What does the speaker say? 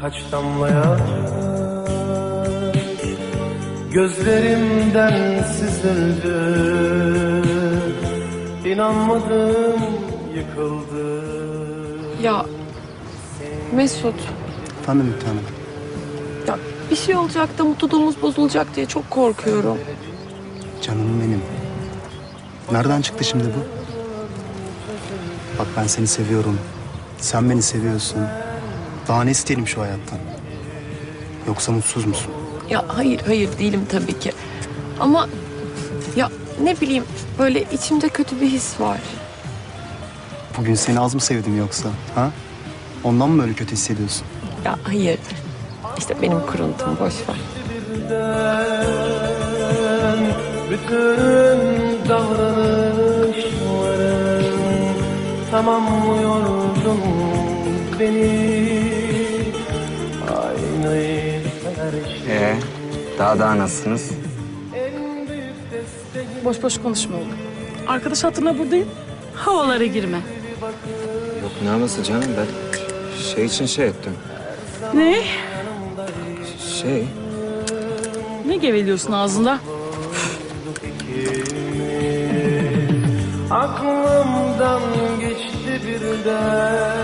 kaç damla yaş Gözlerimden süzüldü İnanmadım yıkıldı Ya Mesut Efendim bir tanem. ya bir şey olacak da mutluluğumuz bozulacak diye çok korkuyorum. Canım benim. Nereden çıktı şimdi bu? Bak ben seni seviyorum. Sen beni seviyorsun. Daha ne isteyelim şu hayattan? Yoksa mutsuz musun? Ya hayır hayır değilim tabii ki. Ama ya ne bileyim böyle içimde kötü bir his var. Bugün seni az mı sevdim yoksa? Ha? Ondan mı böyle kötü hissediyorsun? Ya hayır. İşte benim kuruntum boş ver. bütün tamamlıyordun beni aynı her şey Ee, daha daha nasılsınız? Boş boş konuşma oğlum. Arkadaş hatırına buradayım. Havalara girme. Yok ne havası canım ben şey için şey ettim. Ne? Şey, Ne geveliyorsun ağzında? aklımdan birden